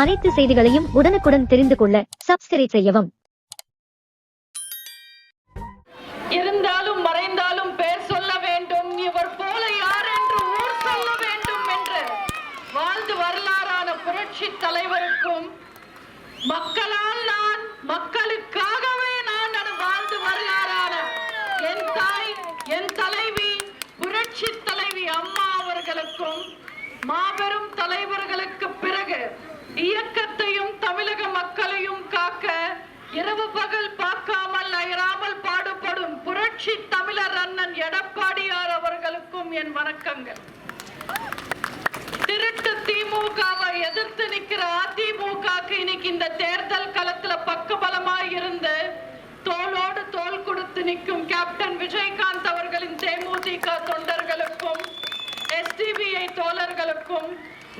அனைத்து செய்திகளையும் உடனுக்குடன் தெரிந்து கொள்ள சப்ஸ்கிரைப் செய்யவும். இருந்தாலும் மறைந்தாலும் பேர் சொல்ல வேண்டும். இவர் போல யார் என்று ஊர் சொல்ல வேண்டும் என்று. வாழ்ந்து வரலாறான புரட்சி தலைவருக்கும் மக்களால் நான் மக்களுக்காகவே நான் வாழ்ந்து வரலாறான என் தாய் என் தலைவி புரட்சி தலைவி அம்மா அவர்களுக்கும் மாபெரும் இயக்கத்தையும் தமிழக மக்களையும் காக்க இரவு பகல் பார்க்காமல் அயராமல் பாடுபடும் புரட்சி தமிழர் அண்ணன் எடப்பாடியார் அவர்களுக்கும் என் வணக்கங்கள். திருட்டு திமுகவை எதிர்த்து நிக்கிற அதிமுகக்கு இன்னைக்கு இந்த தேர்தல் களத்துல பக்கபலமாய் இருந்து தோளோடு தோல் கொடுத்து நிற்கும் கேப்டன் விஜயகாந்த் அவர்களின் தேமுதிக தொண்டர்களுக்கும் எஸ்டிபிஐ தோழர்களுக்கும்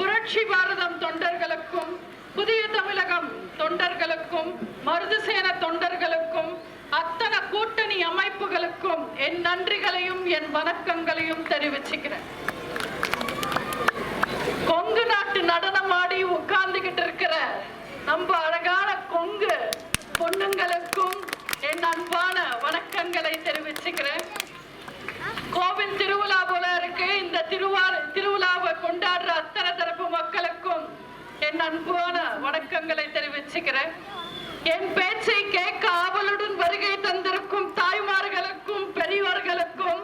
புரட்சி பாரதம் தொண்டர்களுக்கும் புதிய தமிழகம் தொண்டர்களுக்கும் மருதுசேன தொண்டர்களுக்கும் அத்தனை கூட்டணி அமைப்புகளுக்கும் என் நன்றிகளையும் என் வணக்கங்களையும் தெரிவிச்சுக்கிறேன். கொங்கு நாட்டு நடனமாடி உட்கார்ந்துகிட்டு இருக்கிற நம்ம அழகான கொங்கு பொண்ணுங்களுக்கும் என் அன்பான வணக்கங்களை தெரிவிச்சுக்கிறேன். கோவில் திருவிழா போல இருக்கு. இந்த திருவா திருவிழாவை கொண்டாடுற அத்தனை தரப்பு மக்களுக்கும் என் அன்பான வணக்கங்களை தெரிவிச்சுக்கிறேன். என் பேச்சை கேட்க ஆவலுடன் வருகை தந்திருக்கும் தாய்மார்களுக்கும் பெரியவர்களுக்கும்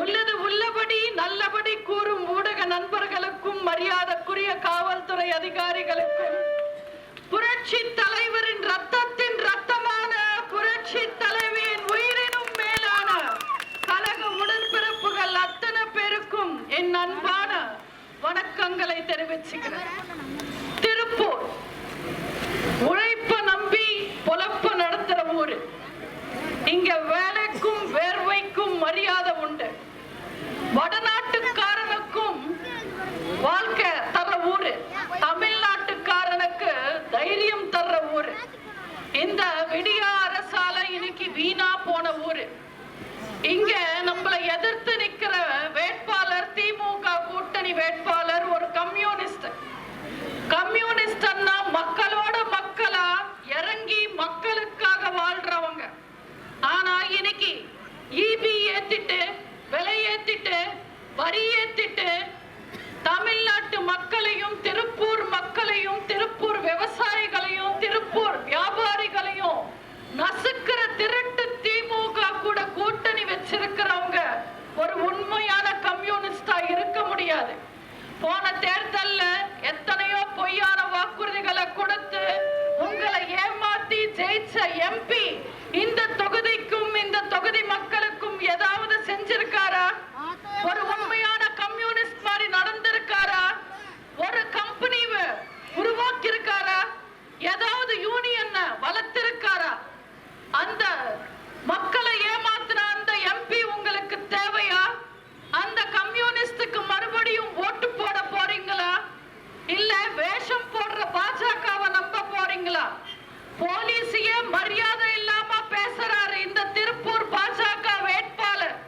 உள்ளது உள்ளபடி நல்லபடி கூறும் ஊடக நண்பர்களுக்கும் மரியாதைக்குரிய காவல்துறை அதிகாரிகளுக்கும் புரட்சி தலைவரின் ரத்தத்தின் ரத்தமான புரட்சி என் அன்பான வணக்கங்களை தெரிவிச்சுக்கிறேன் திருப்பூர் உழைப்ப நம்பி பொழப்ப நடத்துற ஊரு இங்க வேலைக்கும் வேர்வைக்கும் மரியாதை உண்டு வடநாட்டுக்காரனுக்கும் வாழ்க்கை தர்ற ஊரு தமிழ்நாட்டுக்காரனுக்கு தைரியம் தர்ற ஊரு இந்த விடியா அரசால இன்னைக்கு வீணா போன ஊரு இங்க நம்மள எதிர்த்து நிக்கிற வேட்பாளர் திமுக கூட்டணி வேட்பாளர் ஒரு கம்யூனிஸ்ட் கம்யூனிஸ்ட்னா மக்களோட மக்களா இறங்கி மக்களுக்காக வாழ்றவங்க ஆனா இன்னைக்கு ஈபி ஏத்திட்டு விலை ஏத்திட்டு வரி ஏத்திட்டு தமிழ்நாட்டு மக்களையும் திருப்பூர் மக்களையும் திருப்பூர் விவசாயிகளையும் திருப்பூர் வியாபாரிகளையும் நசுக்கிற திருட்டு திமுக கூட கூட்டணி வச்சிருக்கிறவங்க ஒரு உண்மையான கம்யூனிஸ்டா இருக்க முடியாது. போன தேர்தல்ல எத்தனையோ பொய்யான வாக்குறுதிகளை கொடுத்து உங்களை ஏமாத்தி ஜெயிச்ச எம்பி இந்த தொகுதிக்கும் இந்த தொகுதி மக்கள் செஞ்சிருக்காரா? ஒரு உண்மையான கம்யூனிஸ்ட் மாதிரி நடந்திருக்காரா? ஒரு கம்பெனி உருவாக்கி இருக்காரா ஏதாவது யூனியன் வளர்த்திருக்காரா? அந்த மக்களை ஏமாத்தின அந்த எம்பி உங்களுக்கு தேவையா? அந்த கம்யூனிஸ்டுக்கு மறுபடியும் ஓட்டு போட போறீங்களா? இல்ல வேஷம் போடுற பாஜகவை நம்ப போறீங்களா? போலீஸையே மரியாதை இல்லாம பேசுறாரு இந்த திருப்பூர் பாஜக வேட்பாளர்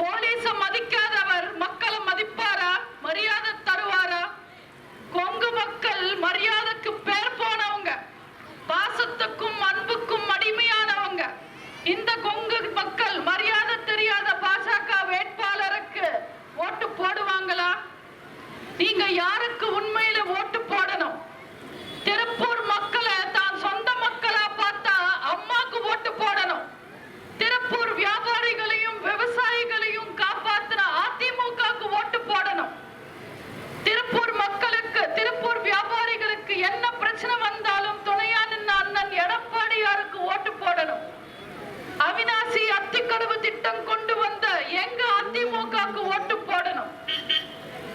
போலீஸ மதிக்காதவர் மக்களை மதிப்பாரா மரியாதை தருவாரா கொங்கு மக்கள் மரியாதைக்கு பேர் போனவங்க பாசத்துக்கும் அன்புக்கும் அடிமையானவங்க. இந்த கொங்கு மக்கள் மரியாதை தெரியாத பாஜக வேட்பாளருக்கு ஓட்டு போடுவாங்களா? நீங்க யாருக்கு உண்மை ஓட்டு போடணும் திருப்பூர் மக்களை தான் சொந்த மக்களா பார்த்தா அம்மாக்கு ஓட்டு போடணும் திருப்பூர் வியாபாரிகளையும் விவசாயிகளையும் காப்பாத்தின அதிமுகவுக்கு ஓட்டு போடணும் திருப்பூர் மக்களுக்கு திருப்பூர் வியாபாரிகளுக்கு என்ன பிரச்சனை வந்தாலும் துணையா நின்ன அண்ணன் எடப்பாடியாருக்கு ஓட்டு போடணும் அவினாசி அத்திக்கடவு திட்டம் கொண்டு வந்த எங்க அதிமுகவுக்கு ஓட்டு போடணும்?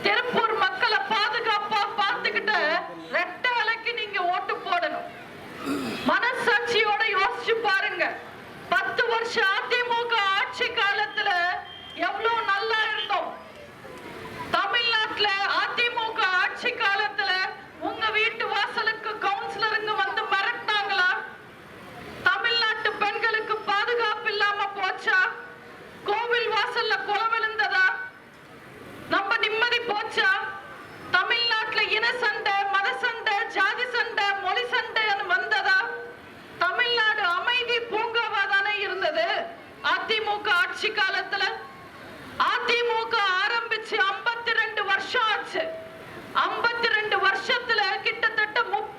திருப்பூர் மக்களை பாதுகாப்பா பார்த்துக்கிட்ட ரெட்ட அலைக்கு நீங்க ஓட்டு போடணும். மனசாட்சியோட யோசிச்சு பாருங்க. பத்து வருஷம் அதிமுக ஆட்சி காலத்துல அதிமுக ஆரம்பிச்சு ஐம்பத்தி ரெண்டு வருஷம் ஆச்சு. ஐம்பத்தி ரெண்டு வருஷத்துல கிட்டத்தட்ட முப்பது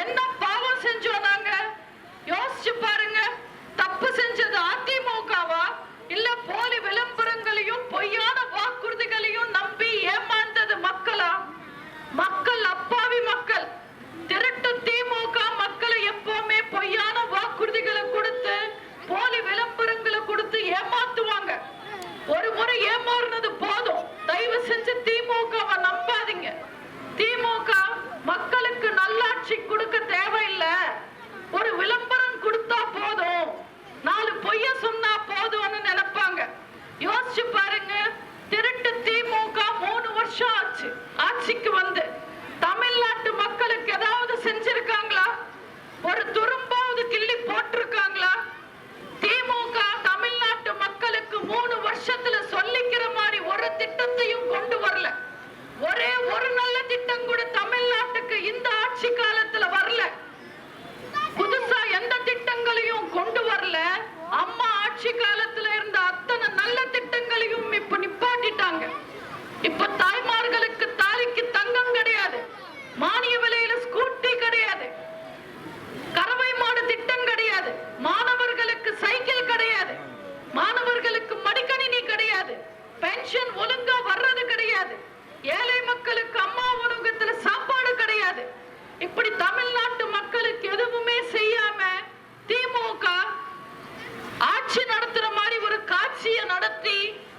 என்ன பாவம் செஞ்சோம் நாங்க? யோசிச்சு பாருங்க. தப்பு செஞ்சது அதிமுகவா? இல்ல போலி விளம்பரங்களையும் பொய்யான வாக்குறுதிகளையும் நம்பி ஏமாந்தது மக்களா? மக்கள் அப்பாவி மக்கள். திரட்டும் திமுக மக்களை எப்பவுமே பொய்யான வாக்குறுதிகளை கொடுத்து போலி விளம்பரங்களை கொடுத்து ஏமாத்துவாங்க. ஒரு முறை ஏமாறுனது போதும். தயவு செஞ்சு திமுகவை நம்பாதீங்க. திமுக மக்கள் நல்லாட்சி கொடுக்க தேவையில்லை. ஒரு விளம்பரம் கொடுத்தா போதும். நாலு பொய்ய சொன்னா போதும்னு நினைப்பாங்க. யோசிச்சு பாருங்க. திருட்டு திமுக மூணு வருஷம் ஆச்சு. ஆட்சிக்கு வந்து தமிழ்நாட்டு மக்களுக்கு ஏதாவது செஞ்சிருக்காங்களா? ஒரு துரும்பாவது கிள்ளி போட்டிருக்காங்களா? திமுக தமிழ்நாட்டு மக்களுக்கு மூணு வருஷத்துல சொல்லிக்கிற மாதிரி ஒரு திட்டத்தையும் கொண்டு வரல. ஒரே ஒரு நல்ல திட்டம் கூட தமிழ்நாட்டுக்கு இந்த ஆட்சி காலத்துல வரல. புதுசா எந்த திட்டங்களையும் கொண்டு வரல. அம்மா ஆட்சி காலத்துல இருந்த அத்தனை நல்ல திட்டங்கள் இப்ப நிப்பாட்டிட்டாங்க இப்ப தாய்மார்களுக்கு தாலிக்கு தங்கம் கிடையாது மானிய விலையில ஸ்கூட்டி கிடையாது கறவை மாடு திட்டம் கிடையாது மாணவர்களுக்கு சைக்கிள் கிடையாது மாணவர்களுக்கு மடிக்கணினி கிடையாது பென்ஷன் ஒழுங்கா வர்றது கிடையாது ஏழை மக்களுக்கு அம்மா உணவகத்துல சாப்பாடு கிடையாது இப்படி தமிழ்நாட்டு மக்களுக்கு எதுவுமே செய்யாம திமுக ஆட்சி நடத்துற மாதிரி ஒரு காட்சியை நடத்தி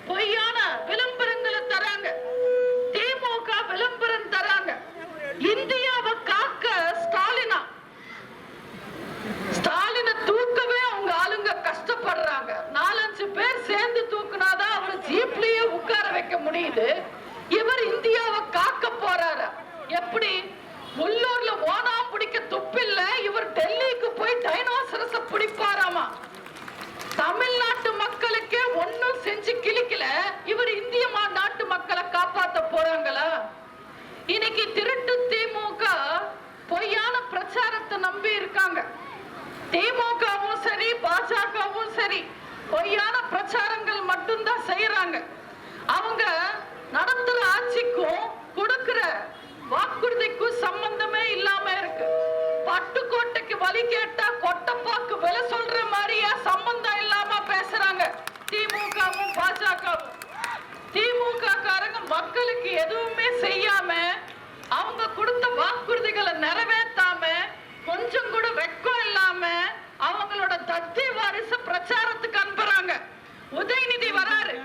பொய்யான விளம்பரங்களை தராங்க திமுக விளம்பரம் தராங்க இந்தியாவை காக்க ஸ்டாலினா ஸ்டாலினை தூக்கவே அவங்க ஆளுங்க கஷ்டப்படுறாங்க நாலஞ்சு பேர் சேர்ந்து தூக்குனாதான் அவர் ஜீப்லயே உட்கார வைக்க முடியுது இவர் இந்தியாவை காக்க போறாரு எப்படி உள்ளூர்ல ஓனாம் பிடிக்க துப்பில்ல இவர் டெல்லிக்கு போய் டைனோசரஸ பிடிப்பாராமா தமிழ்நாட்டு மக்களுக்கே ஒண்ணும் செஞ்சு கிழிக்கல இவர் இந்திய மா- நாட்டு மக்களை காப்பாத்த போறாங்களா இன்னைக்கு திருட்டு திமுக பொய்யான பிரச்சாரத்தை நம்பி இருக்காங்க திமுகவும் சரி பாஜகவும் சரி பொய்யான பிரச்சாரங்கள் மட்டும்தான் செய்யறாங்க அவங்க நடத்துற ஆட்சிக்கும் கொடுக்கிற வாக்குறுதிக்கும் சம்பந்தமே இல்லாம இருக்கு. பட்டுக்கோட்டைக்கு வழி கேட்டா கொட்டப்பாக்கு விலை சொல்ற மாதிரியா சம்பந்தம் இல்லாம பேசுறாங்க. திமுகவும் பாஜகவும். திமுக காரங்க மக்களுக்கு எதுவுமே செய்யாம அவங்க கொடுத்த வாக்குறுதிகளை நிறைவேத்தாம கொஞ்சம் கூட வெக்கம் இல்லாம அவங்களோட தத்தி வாரிசு பிரச்சாரத்துக்கு அனுப்புறாங்க. உதயநிதி வராரு.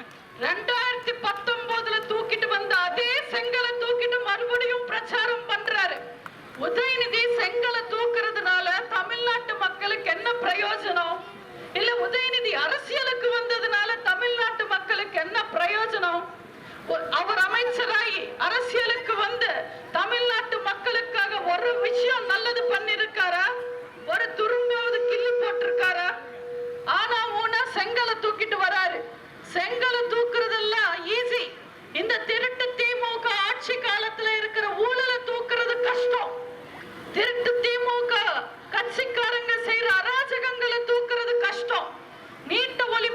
ரெண்டாயிரத்தி பத்தொன்பதுல தூக்கிட்டு வந்த அதே செங்கலை பிரச்சாரம் பண்றாரு. உதயநிதி செங்கலை தூக்குறதுனால தமிழ்நாட்டு மக்களுக்கு என்ன பிரயோஜனம்? இல்ல உதயநிதி அரசியலுக்கு வந்ததுனால தமிழ்நாட்டு மக்களுக்கு என்ன பிரயோஜனம் ஒ- அவர் அமைச்சராகி அரசியலுக்கு வந்து தமிழ்நாட்டு மக்களுக்காக ஒரு விஷயம் நல்லது பண்ணிருக்காரா ஒரு துரும்பாவது கிள்ளி போட்டிருக்காரா ஆனா ஊனா செங்கலை தூக்கிட்டு வராரு செங்கலை தூக்குறதெல்லாம் ஈஸி இந்த திருட்டு திமுக ஆட்சி காலத்துல இருக்கிற ஊழலை தூக்குறது கஷ்டம் திருட்டு திமுக கட்சிக்காரங்க செய்யற அராஜகங்களை தூக்குறது கஷ்டம் நீட்ட ஒளி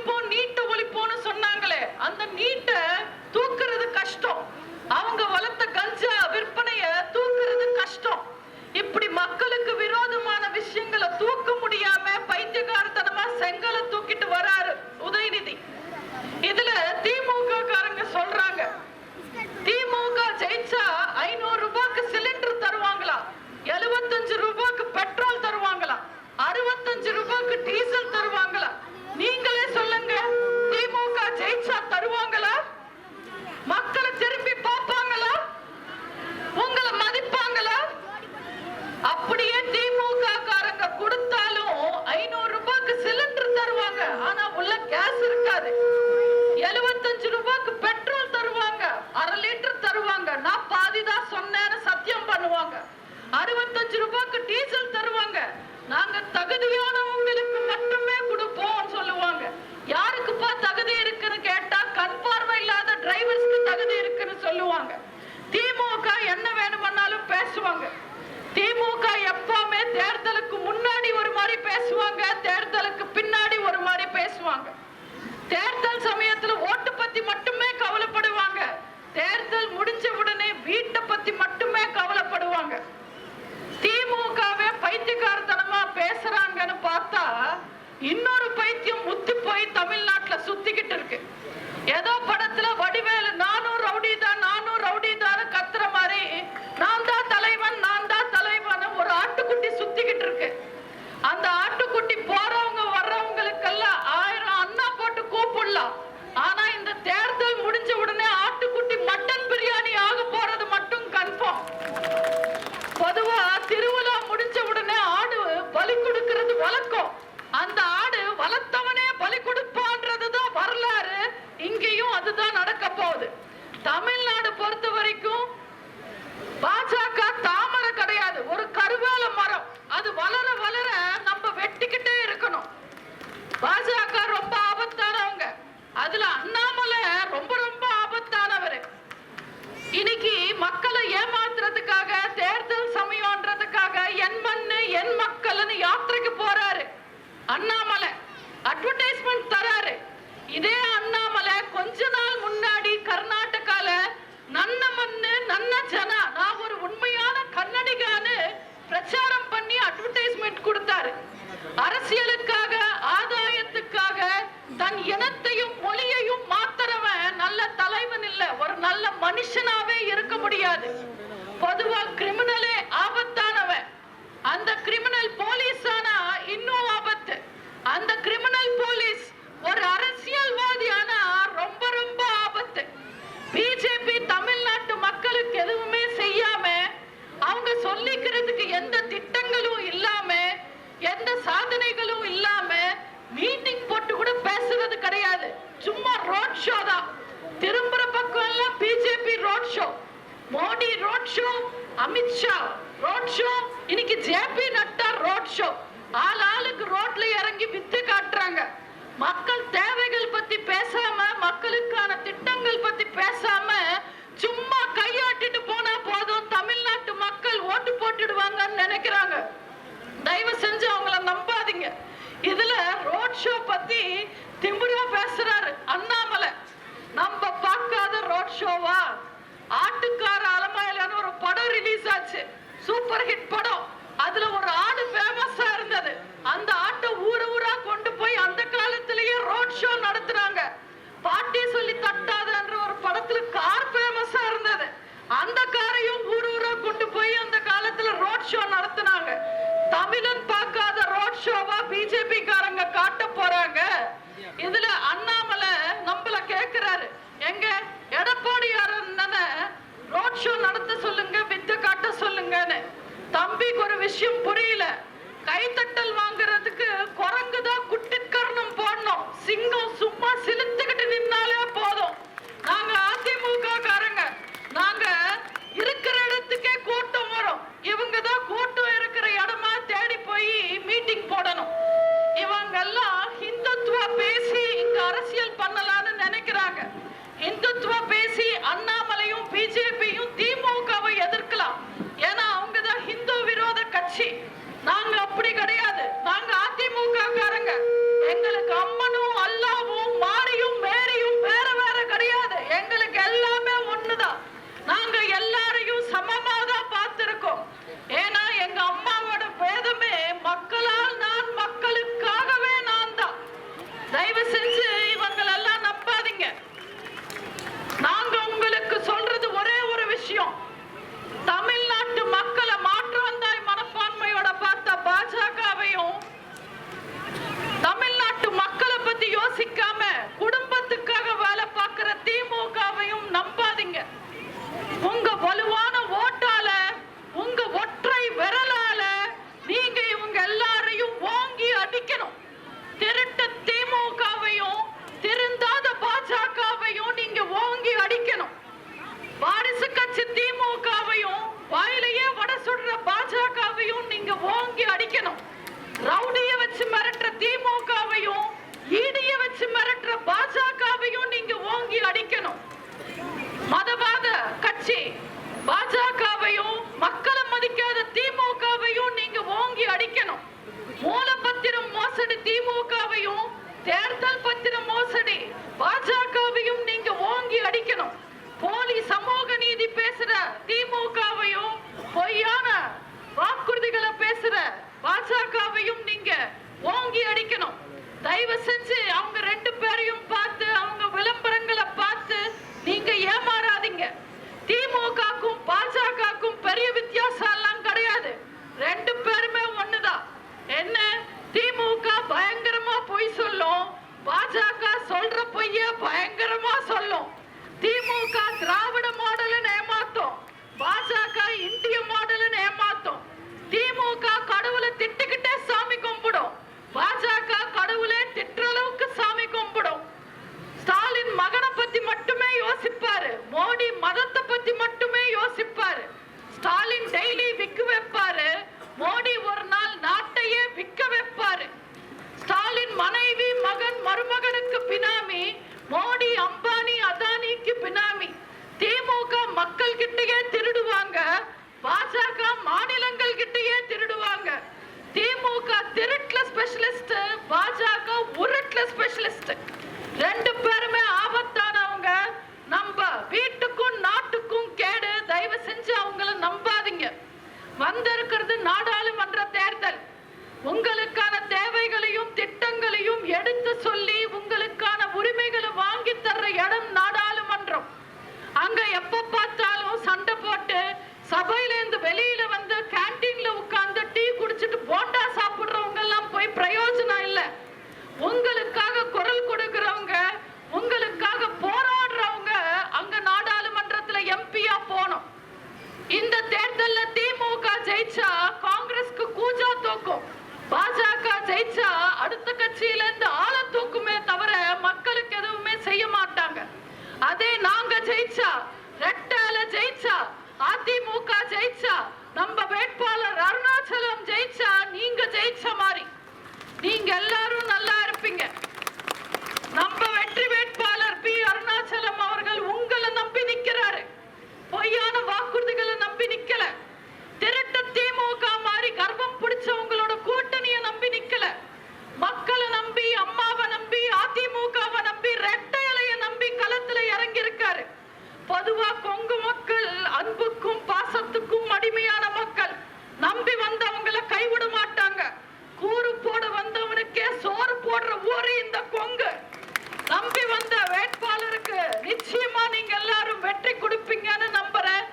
பாதிதான் சொன்னேன்னு சத்தியம் பண்ணுவாங்க. அறுபத்தஞ்சு ரூபாய்க்கு டீசல் தருவாங்க. நாங்க தகுதியானவங்களுக்கு மட்டுமே கொடுப்போம் சொல்லுவாங்க. யாருக்குப்பா தகுதி இருக்குன்னு கேட்டா கண் பார்வை இல்லாத டிரைவர்ஸ்க்கு தகுதி இருக்குன்னு சொல்லுவாங்க. திமுக என்ன வேணும்னாலும் பேசுவாங்க. திமுக எப்பவுமே தேர்தலுக்கு முன்னாடி ஒரு மாதிரி பேசுவாங்க தேர்தலுக்கு பின்னாடி ஒரு மாதிரி பேசுவாங்க. தேர்தல் சமயத்துல ஓட்டு பத்தி மட்டுமே கவலைப்படுவாங்க. தேர்தல் முடிஞ்ச உடனே வீட்டை பத்தி மட்டுமே கவலைப்படுவாங்க. திமுகவே பைத்தியக்காரத்தனமா பேசுறாங்கன்னு பார்த்தா இன்னொரு பைத்தியம் முத்து மனுஷனாவே இருக்க முடியாது. பொதுவா கிரிமினலே ஆபத்தானவன். அந்த கிரிமினல் போலீஸ் ஆனா இன்னும் ஆபத்து. அந்த கிரிமினல் போலீஸ் ஒரு அரசியல்வாதி ஆனா ரொம்ப ரொம்ப ஆபத்து. பிஜேபி தமிழ்நாட்டு மக்களுக்கு எதுவுமே செய்யாம அவங்க சொல்லிக்கிறதுக்கு எந்த திட்டங்களும் இல்லாம எந்த சாதனைகளும் இல்லாம மீட்டிங் போட்டு கூட பேசுறது கிடையாது. சும்மா ரோட் ஷோ தான். திரும்புற பக்கம் BJP road show Modi road show Amit Shah road show இன்னைக்கு ஜேபி நட்டா ரோட் ஷோ ஆள் ஆளுக்கு ரோட்ல இறங்கி வித்து காட்டுறாங்க. மக்கள் தேவைகள் பத்தி பேசாம மக்களுக்கான திட்டங்கள் பத்தி பேசாம சும்மா கையாட்டிட்டு போனா போதும் தமிழ்நாட்டு மக்கள் ஓட்டு போட்டுடுவாங்கன்னு நினைக்கிறாங்க தயவு செஞ்சு அவங்கள நம்பாதீங்க இதுல ரோட் ஷோ பத்தி திமிரா பேசுறாரு அண்ணாமலை நம்ம பார்க்காத ரோட் ஷோவா ஆட்டுக்கார அலமாயிலான ஒரு படம் ரிலீஸ் ஆச்சு சூப்பர் ஹிட் படம் அதுல ஒரு ஆடு ஃபேமஸா இருந்தது அந்த ஆட்டை ஊரு ஊரா கொண்டு போய் அந்த காலத்திலேயே ரோட் ஷோ நடத்துனாங்க பாட்டி சொல்லி தட்டாதன்ற ஒரு படத்துல கார் ஃபேமஸா இருந்தது அந்த காரையும் ஊர் ஊரா கொண்டு போய் அந்த காலத்துல ரோட் ஷோ நடத்துனாங்க தமிழன் பார்க்காத ரோட் ஷோவா பிஜேபி காரங்க காட்ட போறாங்க. இதுல அண்ணாமலை நம்மள கேக்குறாரு. எங்க? எடப்பாடியார் ரோட் ஷோ நடத்த சொல்லுங்க வித்து காட்ட சொல்லுங்கன்னு. தம்பிக்கு ஒரு விஷயம் புரியல. கைத்தட்டல் வாங்குறதுக்கு குரங்கு தான் குட்டிக்கரணம் போடணும். சிங்கம் சும்மா சிலுத்து வாக்குறுதிகளை பேசுற பாஜகவையும் நீங்க ஓங்கி அடிக்கணும். தயவு செஞ்சு அவங்க ரெண்டு பேரையும் பார்த்து அவங்க விளம்பரங்களை பார்த்து நீங்க ஏமாறாதீங்க. திமுகக்கும் பாஜகக்கும் பெரிய வித்தியாசம் எல்லாம் கிடையாது. ரெண்டு பேருமே ஒண்ணுதான். என்ன? திமுக பயங்கரமா பொய் சொல்லும். பாஜக சொல்ற பொய்ய பயங்கரமா சொல்லும். திமுக திராவிட மாடல்னு ஏமாத்தும். பாஜக அதானிக்கு திமுக மக்கள் கிட்டயே திருடுவாங்க. பாஜக மாநிலங்கள் கிட்டயே திருடுவாங்க. திமுக திருட்டுல ஸ்பெஷலிஸ்ட் பாஜக உருட்டுல ஸ்பெஷலிஸ்ட் ரெண்டு பேருமே ஆபத்தானவங்க. நம்ம வீட்டுக்கும் நாட்டுக்கும் கேடு. தயவு செஞ்சு அவங்கள நம்பாதீங்க. வந்திருக்கிறது நாடாளுமன்ற தேர்தல். உங்களுக்கான தேவைகளையும் திட்டங்களையும் எடுத்து சொல்லி உங்களுக்கு எப்ப பார்த்தாலும் சண்டை போட்டு சபையில இருந்து வெளியில வந்து கேன்டீன்ல உட்கார்ந்து டீ குடிச்சிட்டு போண்டா சாப்பிடுறவங்க எல்லாம் போய் பிரயோஜனம் இல்லை. உங்களுக்காக குரல் கொடுக்கிறவங்க உங்களுக்காக போராடுறவங்க அங்க நாடாளுமன்றத்துல எம்பியா போனோம் இந்த தேர்தல்ல திமுக ஜெயிச்சா காங்கிரஸ்க்கு கூஜா தூக்கும். பாஜக ஜெயிச்சா அடுத்த கட்சியில இருந்து ஆள தூக்குமே தவிர மக்களுக்கு எதுவுமே செய்ய மாட்டாங்க. அதே நாங்க ஜெயிச்சா ஜெயிச்சா அதிமுக ஜெயிச்சா நம்ம வேட்பாளர் அருணாச்சலம் ஜெயிச்சா நீங்க ஜெயிச்ச மாதிரி. நீங்க எல்லாரும் நல்லா இருப்பீங்க. நம்ம வெற்றி வேட்பாளர் பி. அருணாச்சலம் அவர்கள் உங்களை நம்பி நிக்கிறாரு. பொய்யான வாக்குறுதிகளை நம்பி நிக்கல. திரட்ட திமுக மாதிரி கர்ப்பம் பிடிச்சவங்களோட கூட்டணிய நம்பி நிக்கல. மக்களை நம்பி அம்மாவை நம்பி அதிமுக நம்பி ரெட்டை இலைய நம்பி களத்துல இறங்கி இருக்காரு பொதுவா கொங்கு மக்கள் அன்புக்கும் பாசத்துக்கும் அடிமையான மக்கள் நம்பி வந்தவங்களை கைவிட மாட்டாங்க கூறு போட வந்தவனுக்கே சோறு போடுற ஊரு இந்த கொங்கு நம்பி வந்த வேட்பாளருக்கு நிச்சயமா நீங்க எல்லாரும் வெற்றி கொடுப்பீங்கன்னு நம்புறேன்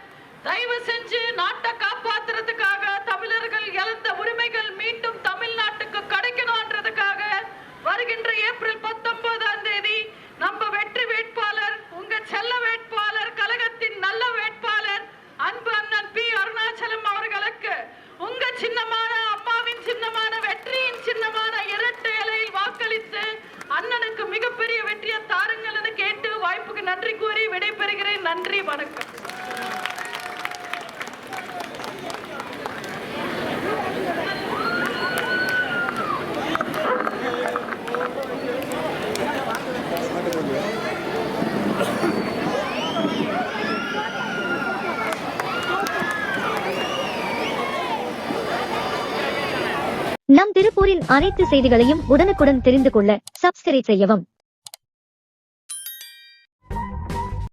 தயவு செஞ்சு நாட்டை காப்பாத்துறதுக்காக தமிழர்கள் இழந்த உரிமைகள் மீண்டும் தமிழ்நாட்டுக்கு கிடைக்கணும்ன்றதுக்காக வருகின்ற ஏப்ரல் பத்தொன்பதாம் தேதி நம்ம வெற்றி வேட்பாளர் உங்க செல்ல வேட்பாளர் கழகத்தின் நல்ல வேட்பாளர் அன்பு அண்ணன் பி அருணாச்சலம் அவர்களுக்கு உங்க சின்னமான அம்மாவின் சின்னமான வெற்றியின் சின்னமான இரட்டை இலையில் வாக்களித்து அண்ணனுக்கு மிகப்பெரிய வெற்றியை என கேட்டு வாய்ப்புக்கு நன்றி கூறி விடைபெறுகிறேன். நன்றி வணக்கம். நம் திருப்பூரின் அனைத்து செய்திகளையும் உடனுக்குடன் தெரிந்து கொள்ள சப்ஸ்கிரைப் செய்யவும்